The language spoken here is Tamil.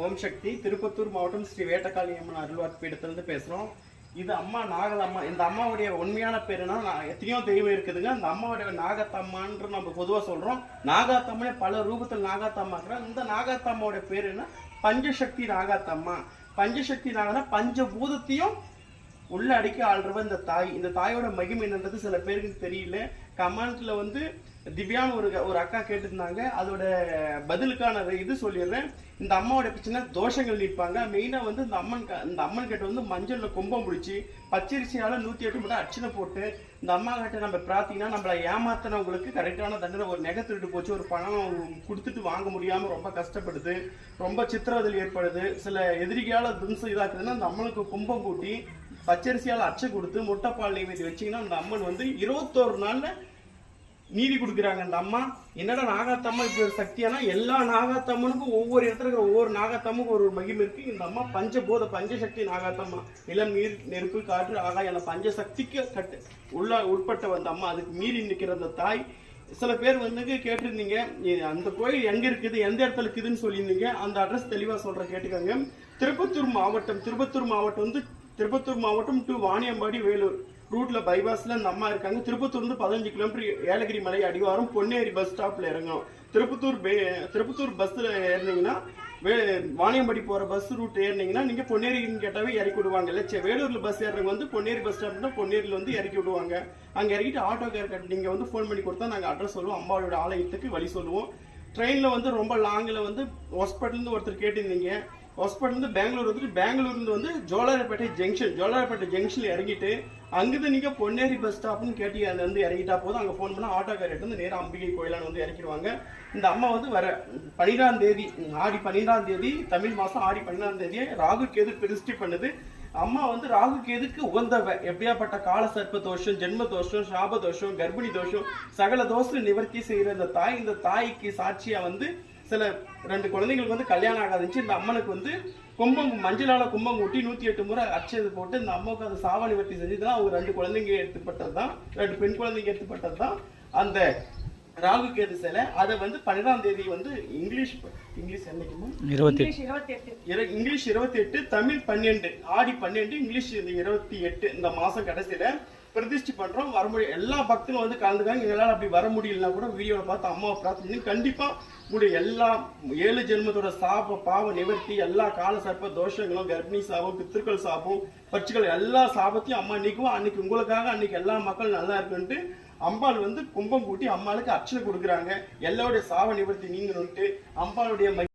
ஓம் சக்தி திருப்பத்தூர் மாவட்டம் ஸ்ரீ வேட்டக்காளி அம்மன் அருள்வார் பீடத்திலிருந்து பேசுகிறோம் இது அம்மா நாகலம்மா இந்த அம்மாவுடைய உண்மையான பேருனா நான் எத்தனையோ தெய்வம் இருக்குதுங்க. அந்த அம்மாவுடைய நாகத்தம்மான்ற நம்ம பொதுவாக சொல்கிறோம் நாகாத்தம்மனே பல ரூபத்தில் நாகாத்தம்மா இருக்கிறாங்க. இந்த நாகாத்தம்மாவுடைய பேர் என்ன? பஞ்சசக்தி நாகாத்தம்மா. பஞ்சசக்தி நாகனா பஞ்சபூதத்தையும் உள்ள அடிக்க ஆள்றவ இந்த தாய் இந்த தாயோட மகிமை என்னன்றது சில பேருக்கு தெரியல. கமெண்ட்ல வந்து திவ்யான்னு ஒரு ஒரு அக்கா கேட்டிருந்தாங்க. அதோட பதிலுக்கான இது சொல்லிடுறேன். இந்த அம்மாவோட பிரச்சனை தோஷங்கள் நிற்பாங்க மெயினா வந்து இந்த அம்மன் இந்த அம்மன் கிட்ட வந்து மஞ்சள்ல கும்பம் பிடிச்சி பச்சரிசியால நூத்தி எட்டு மட்டும் அர்ச்சனை போட்டு இந்த அம்மா கிட்ட நம்ம பிரார்த்திங்கன்னா நம்மளை ஏமாத்தினவங்களுக்கு கரெக்டான தண்டனை ஒரு நகை திருட்டு போச்சு ஒரு பணம் கொடுத்துட்டு வாங்க முடியாம ரொம்ப கஷ்டப்படுது. ரொம்ப சித்திரவதை ஏற்படுது. சில எதிரிகையால் துன்சம் இதாக்குதுன்னா அந்த அம்மனுக்கு கும்பம் கூட்டி பச்சரிசியால் அச்சை கொடுத்து முட்டைப்பால் நெய்வேதி வச்சீங்கன்னா அந்த அம்மன் வந்து இருபத்தோரு நாளில் நீதி கொடுக்குறாங்க அந்த அம்மா. என்னடா நாகாத்தம்மா இப்படி ஒரு சக்தியானா? எல்லா நாகாத்தம்மனுக்கும் ஒவ்வொரு இடத்துல இருக்கிற ஒவ்வொரு நாகாத்தம்முக்கும் ஒரு ஒரு மகிமை இருக்கு. இந்த அம்மா பஞ்சபோத பஞ்சசக்தி நாகாத்தம்மா. நிலம் நீர் நெருப்பு காற்று ஆகாய அந்த பஞ்சசக்திக்கு கட்டு உள்ள உட்பட்ட வந்த அம்மா. அதுக்கு மீறி நிற்கிற அந்த தாய் சில பேர் வந்து கேட்டிருந்தீங்க அந்த கோயில் எங்க இருக்குது எந்த இடத்துல இருக்குதுன்னு சொல்லியிருந்தீங்க. அந்த அட்ரஸ் தெளிவாக சொல்கிற கேட்டுக்கோங்க. திருப்பத்தூர் மாவட்டம் திருப்பத்தூர் மாவட்டம் வந்து திருப்பத்தூர் மாவட்டம் டு வாணியம்பாடி வேலூர் ரூட்ல பைபாஸ்ல இந்த அம்மா இருக்காங்க. திருப்பத்தூர்ந்து பதினஞ்சு கிலோமீட்டர் ஏலகிரி மலை அடிவாரம் பொன்னேரி பஸ் ஸ்டாப்ல இறங்கணும் திருப்பத்தூர் பே- திருப்பத்தூர் பஸ்ல ஏறினீங்கன்னா வாணியம்பாடி போற பஸ் ரூட் ஏறினீங்கன்னா நீங்க பொன்னேரின்னு கேட்டாவே இறக்கி விடுவாங்க. இல்ல சே, வேலூர்ல பஸ் ஏறுறவங்க வந்து பொன்னேரி பஸ் ஸ்டாப்னா பொன்னேரியில வந்து இறக்கி விடுவாங்க. அங்க இறக்கிட்டு ஆட்டோ கேர் நீங்க வந்து ஃபோன் பண்ணி கொடுத்தா நாங்க அட்ரஸ் சொல்லுவோம். அம்பாவோட ஆலயத்துக்கு வழி சொல்லுவோம். ட்ரெயின்ல வந்து ரொம்ப லாங்கில் வந்து ஹாஸ்பிட்டல் இருந்து ஒருத்தர் கேட்டிருந்தீங்க. ஹாஸ்பிட்டல் பெங்களூர் வந்துட்டு பெங்களூர்லேருந்து வந்து ஜோலாரப்பேட்டை ஜங்ஷன் ஜோலாரப்பேட்டை ஜங்ஷனில் இறங்கிட்டு அங்கேருந்து நீங்கள் பொன்னேரி பஸ் ஸ்டாப்னு கேட்டி அதுல இருந்து இறங்கிட்டா போதும். அங்கே ஃபோன் பண்ணால் ஆட்டோக்கார் வந்து நேராக அம்பிகை கோயிலான வந்து இறக்கிடுவாங்க. இந்த அம்மா வந்து வர பன்னிரெண்டாம் தேதி ஆடி பன்னிரெண்டாம் தேதி தமிழ் மாதம் ஆடி பன்னிரெண்டாம் தேதியை ராகு கேது பிரதிஷ்டி பண்ணுது. அம்மா வந்து ராகு கேதுக்கு உகந்தவ. எப்படியாப்பட்ட கால சர்ப்ப தோஷம் ஜென்ம தோஷம் சாப தோஷம் கர்ப்பிணி தோஷம் சகல தோஷம் நிவர்த்தி செய்கிற இந்த தாய் இந்த தாய்க்கு சாட்சியாக வந்து சில ரெண்டு குழந்தைங்களுக்கு வந்து கல்யாணம் ஆகாதுச்சு இந்த அம்மனுக்கு வந்து கும்பம் மஞ்சளால கும்பம் ஊட்டி நூத்தி எட்டு முறை அச்சது போட்டு இந்த அம்மாவுக்கு அது சாவ நிவர்த்தி செஞ்சதுதான் அவங்க ரெண்டு குழந்தைங்க எடுத்துப்பட்டது தான். ரெண்டு பெண் குழந்தைங்க எடுத்துப்பட்டது தான். அந்த ராகு கேது சிலை அதை வந்து பன்னிரெண்டாம் தேதி வந்து இங்கிலீஷ் இங்கிலீஷ் என்னைக்குமா இருபத்தி இங்கிலீஷ் இருபத்தி எட்டு தமிழ் பன்னெண்டு ஆடி பன்னெண்டு இங்கிலீஷ் இருபத்தி எட்டு இந்த மாசம் கடைசியில பிரதிஷ்டி பண்றோம் வர முடியும் எல்லா பக்தங்களும் வந்து கலந்துக்காங்க எங்களால் அப்படி வர முடியலனா கூட வீடியோவில் பார்த்து அம்மாவை பிரார்த்தனை கண்டிப்பாக கண்டிப்பா உங்களுடைய எல்லா ஏழு ஜென்மத்தோட சாப பாவ நிவர்த்தி எல்லா கால சர்ப்ப தோஷங்களும் கர்ப்பிணி சாபம் பித்திருக்கள் சாபம் பட்சிகள் எல்லா சாபத்தையும் அம்மா நீக்குவோம் அன்னைக்கு உங்களுக்காக அன்னைக்கு எல்லா மக்கள் நல்லா இருக்குன்ட்டு அம்பாள் வந்து கும்பம் கூட்டி அம்பாளுக்கு அர்ச்சனை கொடுக்குறாங்க. எல்லாருடைய சாப நிவர்த்தி நீங்கணுன்ட்டு அம்பாளுடைய